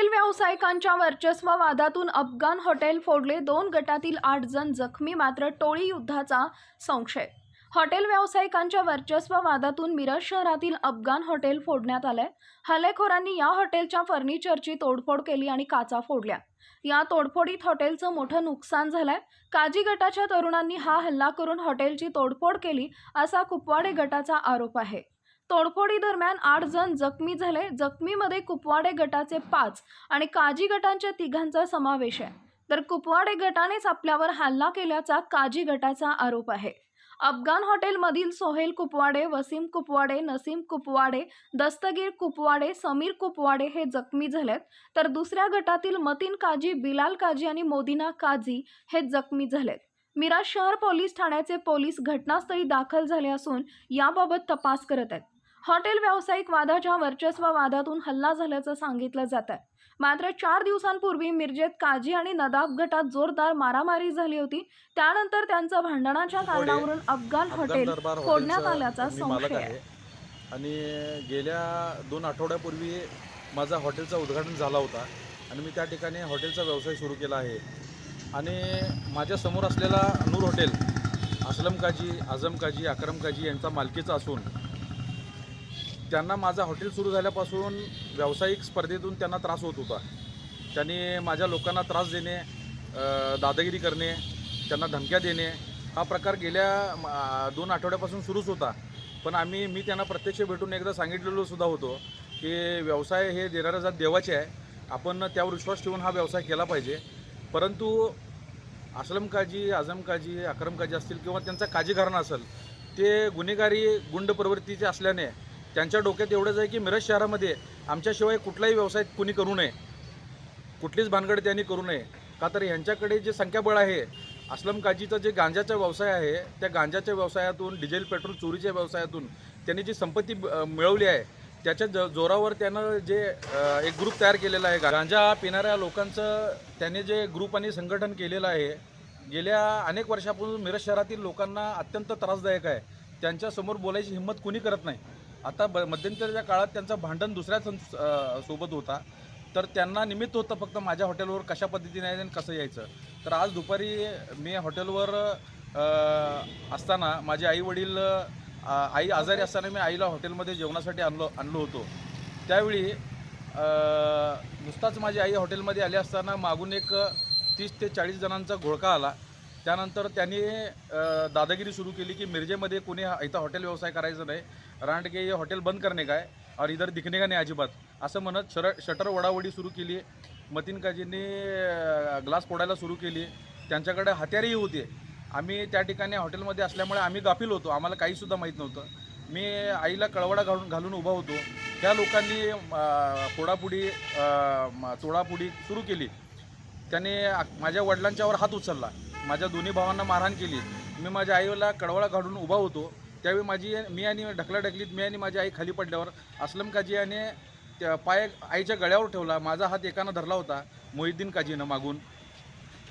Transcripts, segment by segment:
Hotel व्यावसायिकांच्या वर्चस्व वादातून अफगाण हॉटेल फोडले दोन गटातील आठ जण जखमी मात्र टोळी युद्धाचा संशय. हॉटेल व्यावसायिकांच्या वर्चस्व वादातून मिरज शहरातील अफगाण हॉटेल फोडण्यात आलंय. हल्लेखोरांनी या हॉटेलच्या फर्निचरची तोडफोड केली आणि काचा फोडल्या. या तोडफोडीत हॉटेलचं मोठं नुकसान झालंय. काजी गटाच्या तरुणांनी हा हल्ला करून हॉटेलची तोडफोड केली असा कुपवाडे गटाचा आरोप आहे. तोडफोडी दरम्यान आठ जण जखमी झाले. जखमीमध्ये कुपवाडे गटाचे पाच आणि काजी गटांच्या तिघांचा समावेश आहे. तर कुपवाडे गटानेच आपल्यावर हल्ला केल्याचा काजी गटाचा आरोप आहे. अफगाण हॉटेलमधील सोहेल कुपवाडे वसीम कुपवाडे नसीम कुपवाडे दस्तगीर कुपवाडे समीर कुपवाडे हे जखमी झालेत. तर दुसऱ्या गटातील मतीन काजी बिलाल काजी आणि मोदिना काजी हे जखमी झालेत. मिराज शहर पोलीस ठाण्याचे पोलीस घटनास्थळी दाखल झाले असून याबाबत तपास करत आहेत. हॉटेल व्यावसायिक वादाच्या वर्चस्व वादातून हल्ला झाल्याचं सांगितलं जात आहे मात्र चार दिवसांपूर्वी मिरजेत काजी आणि नदाब गटात जोरदार मारामारी झाली होती. त्यानंतर त्यांचं भांडणाच्या कारणावरून अफगाण हॉटेल फोडण्यात आल्याचा संशय आहे. आहे. आणि गेल्या दोन आठवड्यापूर्वी माझा हॉटेलचा उद्घाटन झाला होता आणि मी त्या ठिकाणी हॉटेलचा व्यवसाय सुरू केला आहे. आणि माझ्यासमोर असलेला नूर हॉटेल असलम काजी आझम काजी अक्रम काजी यांचा मालकीचा असून त्यांना माझं हॉटेल सुरू झाल्यापासून व्यावसायिक स्पर्धेतून त्यांना त्रास होत होता. त्यांनी माझ्या लोकांना त्रास देणे दादागिरी करणे त्यांना धमक्या देणे हा प्रकार गेल्या दोन आठवड्यापासून सुरूच होता. पण आम्ही मी त्यांना प्रत्यक्ष भेटून एकदा सांगितलेलो सुद्धा होतो की व्यवसाय हे देणाऱ्या जात देवाचे आहे. आपण त्यावर विश्वास ठेवून हा व्यवसाय केला पाहिजे. परंतु असलम काजी आझम काजी अकरम काजी असतील किंवा त्यांचा काजी घराणा असेल ते गुन्हेगारी गुंड प्रवृत्तीचे असल्याने त्यांच्या डोक्यात एवढंच आहे की मिरज शहरामध्ये आमच्याशिवाय कुठलाही व्यवसाय कुणी करू नये. कुठलीच भानगड त्यांनी करू नये. का तर यांच्याकडे जे संख्याबळ आहे असलम काजीचा जे गांजाचा व्यवसाय आहे त्या गांजाच्या व्यवसायातून डिझेल पेट्रोल चोरीच्या व्यवसायातून त्यांनी जी संपत्ती मिळवली आहे त्याच्या ज जोरावर त्यानं जे एक ग्रुप तयार केलेला आहे. गांजा पिणाऱ्या लोकांचं त्याने जे ग्रुप आणि संघटन केलेलं आहे गेल्या अनेक वर्षापासून मिरज शहरातील लोकांना अत्यंत त्रासदायक आहे. त्यांच्यासमोर बोलायची हिंमत कुणी करत नाही. आता ब मध्यंतरीच्या काळात त्यांचं भांडण दुसऱ्या सं- सोबत होता. तर त्यांना निमित्त होतं फक्त माझ्या हॉटेलवर कशा पद्धतीने यायचं आणि कसं यायचं. तर आज दुपारी मी हॉटेलवर असताना माझे आई वडील आई आजारी असताना मी आईला हॉटेलमध्ये जेवणासाठी आणलो आणलो होतो. त्यावेळी नुसताच माझी आई हॉटेलमध्ये आली असताना मागून एक तीस ते चाळीस जणांचा घोळका आला. त्यानंतर त्यांनी दादागिरी सुरू केली की मिरजेमध्ये कोणी इथं हॉटेल व्यवसाय करायचा नाही. रांड हे हॉटेल बंद करणे काय? और इधर दिखणे का नाही अजिबात? असं म्हणत शर शटर वडावडी सुरू केली. मतीन काजींनी ग्लास फोडायला सुरू केली. त्यांच्याकडे हत्यारही होते. आम्ही त्या ठिकाणी हॉटेलमध्ये असल्यामुळे आम्ही गाफील होतो. आम्हाला काहीसुद्धा माहीत नव्हतं. मी आईला कळवडा घालून घालून उभा होतो. त्या लोकांनी पोडापुडी फोडापुडी तोडापुडी सुरू केली. त्याने माझ्या वडिलांच्यावर हात उचलला. माझ्या दोन्ही भावांना मारहाण केली. मी माझ्या आईला कडवळा काढून उभा होतो. त्यावेळी माझी मी आणि ढकलाढकलीत मी आणि माझी आई खाली पडल्यावर असलम काजी याने त्या पाय आईच्या गळ्यावर ठेवला. माझा हात एकानं धरला होता मोहिद्दीन काजीनं मागून.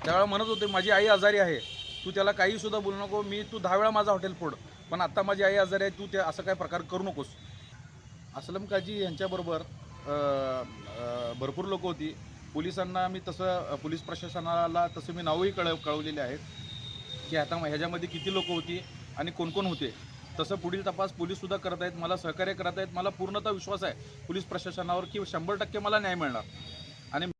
त्यावेळेला म्हणत होते माझी आई आजारी आहे. तू त्याला काहीसुद्धा बोलू नको. मी तू दहा वेळा माझा हॉटेल फोड. पण आत्ता माझी आई आजारी आहे. तू ते असं काय प्रकार करू नकोस. असलम काजी यांच्याबरोबर भरपूर लोक होती. पोलिसांना मी तसं पोलीस प्रशासनाला तसं मी नावही कळव कळवलेले आहेत की आता ह्याच्यामध्ये किती लोक होती आणि कोण कोण होते. तसं पुढील तपास पोलीससुद्धा करत आहेत मला सहकार्य करत आहेत मला पूर्णतः विश्वास आहे पोलीस प्रशासनावर की शंभर टक्के मला न्याय मिळणार. आणि